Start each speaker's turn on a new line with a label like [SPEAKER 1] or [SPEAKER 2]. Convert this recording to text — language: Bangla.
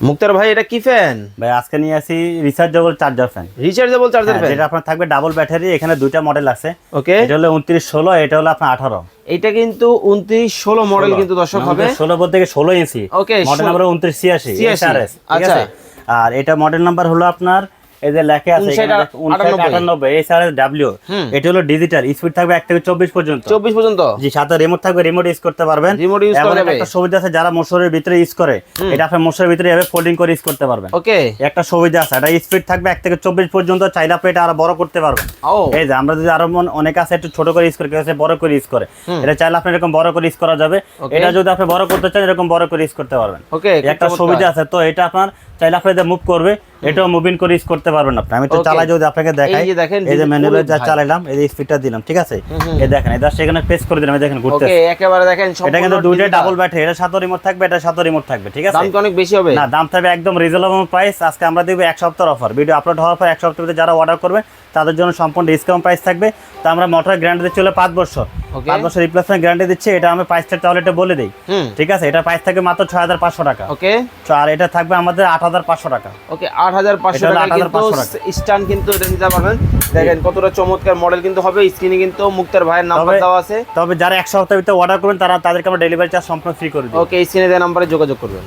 [SPEAKER 1] মুক্তার ভাই এটা কি ফ্যান
[SPEAKER 2] ভাই আজকে নিয়ে আসি rechargeable charger fan
[SPEAKER 1] rechargeable charger fan
[SPEAKER 2] যেটা আপনার থাকবে ডাবল ব্যাটারি এখানে দুইটা মডেল আছে।
[SPEAKER 1] ওকে
[SPEAKER 2] এটা হলো উনত্রিশ ষোলো এটা হলো আপনার আঠারো।
[SPEAKER 1] এটা কিন্তু উনত্রিশ ষোলো মডেল কিন্তু দর্শক হবে।
[SPEAKER 2] ষোলো থেকে ষোলো ইঞ্চি
[SPEAKER 1] ওকে
[SPEAKER 2] মডেল নাম্বার উনত্রিশ ছিয়াশি
[SPEAKER 1] 86
[SPEAKER 2] SRS,
[SPEAKER 1] আচ্ছা।
[SPEAKER 2] আর এটা মডেল নাম্বার হলো আপনার এই যে লেখা আছে
[SPEAKER 1] 59, আটানব্বই।
[SPEAKER 2] আটানব্বই এসআরএস এটা হলো ডিজিটাল স্পিড থাকবে এক থেকে চব্বিশ পর্যন্ত।
[SPEAKER 1] চব্বিশ পর্যন্ত?
[SPEAKER 2] জি সাথে রিমোট থাকবে রিমোট ইউজ করতে পারবেন।
[SPEAKER 1] Remote use করা
[SPEAKER 2] এমন একটা সুবিধা আছে যারা মোটরের ভিতরে ইউজ করে এটা আপনার মোটরের ভিতরে এভাবে ফোল্ডিং করে ইউজ করতে পারবেন।
[SPEAKER 1] ওকে।
[SPEAKER 2] একটা সুবিধা আছে এটা স্পিড থাকবে এক থেকে চব্বিশ পর্যন্ত চাইলে আপনি এটা আরও বড় করতে পারবেন। এই যে আমরা যদি আরও অনেক আছে একটু ছোট করে ইউজ করে কেউ বড় করে ইউজ করে এটা চাইলে আপনি এরকম বড় করে ইউজ করা যাবে। এটা যদি আপনি বড় করতে চান এরকম বড় করে ইউজ করতে পারবেন।
[SPEAKER 1] ওকে
[SPEAKER 2] একটা সুবিধা আছে তো এটা আপনার চাইলে আপনি মুভ করবে এটাও মুভিং করে ইউজ করতে পারবেন আপনি। আমি তো চালাই যদি আপনাকে দেখাই
[SPEAKER 1] এই যে দেখেন,
[SPEAKER 2] এই যে চালাইলাম এই যে স্পিডটা দিলাম ঠিক আছে? এই দেখেন এটা সেখানে প্রেস করে দিলাম দেখেন ঘুরতে
[SPEAKER 1] ওকে একেবারে দেখেন
[SPEAKER 2] এটা কিন্তু
[SPEAKER 1] digital।
[SPEAKER 2] ডাবল ব্যাটারি এটা সাত রিমোট থাকবে এটা সাত রিমোট থাকবে ঠিক আছে?
[SPEAKER 1] দাম অনেক বেশি হবে?
[SPEAKER 2] না দাম থাকবে একদম রিজনেবল প্রাইস আজকে আমরা দেবো এক সপ্তাহ অফার ভিডিও আপলোড হওয়ার পর এক সপ্তাহের ভিতরে যারা অর্ডার করবে তাদের জন্য সম্পূর্ণ ডিসকাউন্ট প্রাইস থাকবে। তো আমরা মোটর গ্যারান্টি হলো পাঁচ বছর. পাঁচ বছর রিপ্লেসমেন্ট গ্যারান্টি দিচ্ছি এটা আমি প্রাইসটা তাহলে এটা বলে দিই। ঠিক আছে? এটা প্রাইস থাকবে মাত্র ছয় হাজার পাঁচশো টাকা।
[SPEAKER 1] ওকে
[SPEAKER 2] আর এটা থাকবে আমাদের আট হাজার পাঁচশো টাকা।
[SPEAKER 1] ওকে আট হাজার পাঁচশো টাকা কিন্তু
[SPEAKER 2] 8,500
[SPEAKER 1] স্ট্যান্ড কিন্তু এটা নিতে পারবেন। দেখেন কতটা চমৎকার মডেল কিন্তু হবে স্ক্রিনে কিন্তু মুক্তার ভাইয়ের নাম্বার দেওয়া আছে।
[SPEAKER 2] তবে যারা এক সপ্তাহের ভিতরে অর্ডার করবেন তারা তাদেরকে আমরা ডেলিভারি চার্জ সম্পূর্ণ ফ্রি করে দিই।
[SPEAKER 1] ওকে স্ক্রিনে দেওয়া নাম্বারে যোগাযোগ করবেন।